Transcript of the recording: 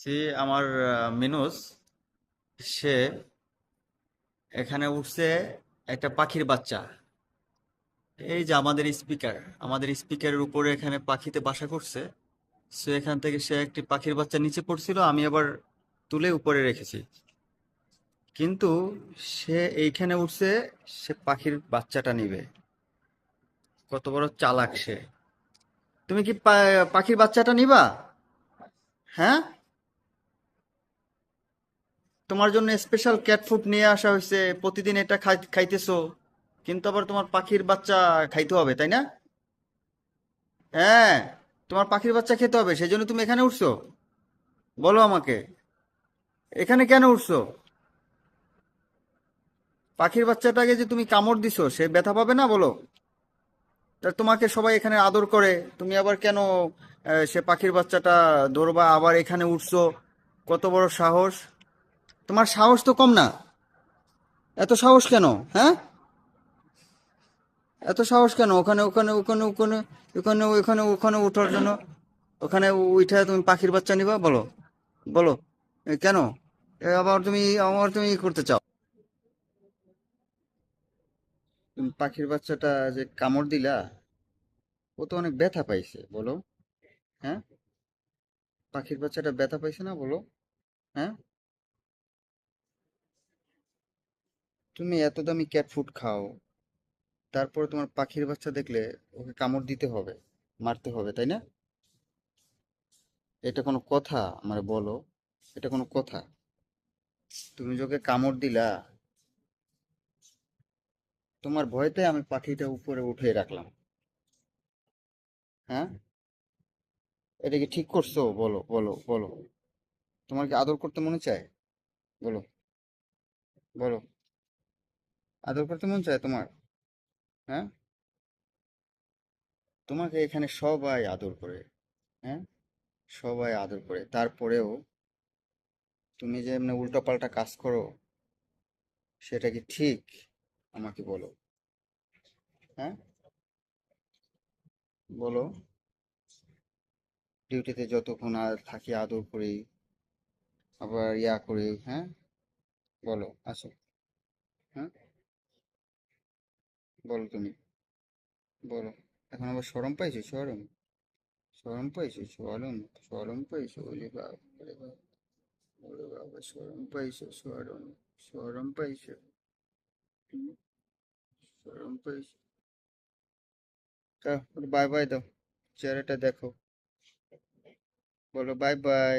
সে আমার মিনুস, সে এখানে উঠছে একটা পাখির বাচ্চা। এই যে আমাদের স্পিকার, আমাদের স্পিকারের উপরে এখানে পাখিতে বাসা করছে। সে এখান থেকে সে একটি পাখির বাচ্চা নিচে পড়ছিল, আমি আবার তুলে উপরে রেখেছি। কিন্তু সে এইখানে উঠছে, সে পাখির বাচ্চাটা নিবে। কত বড় চালাক সে। তুমি কি পাখির বাচ্চাটা নিবা? হ্যাঁ? তোমার জন্য স্পেশাল ক্যাট ফুড নিয়ে আসা হয়েছে, প্রতিদিন এটা খাই- খাইতেছো। কিন্তু আবার তোমার পাখির বাচ্চা খাইতে হবে, তাই না? হ্যাঁ তোমার পাখির বাচ্চা খেতে হবে সেই জন্য তুমি এখানে উঠছো। বলো আমাকে, এখানে কেন উঠছো? পাখির বাচ্চাটাকে যে তুমি কামড় দিছো, সে ব্যথা পাবে না, বলো? তা তোমাকে সবাই এখানে আদর করে, তুমি আবার কেন সে পাখির বাচ্চাটা ধরবা, আবার এখানে উঠছো? কত বড় সাহস। তোমার সাহস তো কম না। এত সাহস কেন হ্যাঁ? এত সাহস কেন? ওখানে ওখানে ওখানে ওখানে ওখানে ওখানে ওখানে ওঠার জন্য ওখানে উঠে তুমি পাখির বাচ্চা নিবা, বলো বলো। কেন? আবার তুমি আবার তুমি করতে চাও। তুমি পাখির বাচ্চাটা যে কামড় দিলা, ও তো অনেক ব্যথা পাইছে, বলো হ্যাঁ? পাখির বাচ্চাটা ব্যথা পাইছে না, বলো হ্যাঁ? তুমি এত দামি ক্যাট ফুড খাও, তারপরে তোমার পাখির বাচ্চা দেখলে ওকে কামড় দিতে হবে, মারতে হবে, তাই না? এটা কোনো কথা, আমারে বলো, এটা কোনো কথা। তুমি যে ওকে কামড় দিলা, তোমার ভয়তে আমি পাখিটা উপরে উঠিয়ে রাখলাম। হ্যাঁ? এটা কি ঠিক করছ? বলো বলো বলো। তোমার কি আদর করতে মনে চায়? বলো বলো। আদর করতে মন চায় তোমার? হ্যাঁ? তোমাকে এখানে সবাই আদর করে হ্যাঁ? সবাই আদর করে। তারপরেও তুমি যে এমনি উল্টোপাল্টা কাজ করো, সেটা কি ঠিক? আমাকে বলো। হ্যাঁ? বলো। ডিউটিতে যতক্ষণ আর থাকি আদর করি, আবার ইয়া করি হ্যাঁ? বলো, আসো। হ্যাঁ? বলো তুমি। বলো। এখন আবার শরম পাইছো? শরম শরম পাইছো? শরম শরম পাইছো? ওরে বাবা ওরে বাবা শরম পাইছো? শরম শরম পাইছো? শরম পাইছো? বাই বাই দাও। চেহারাটা দেখো। বলো বাই বাই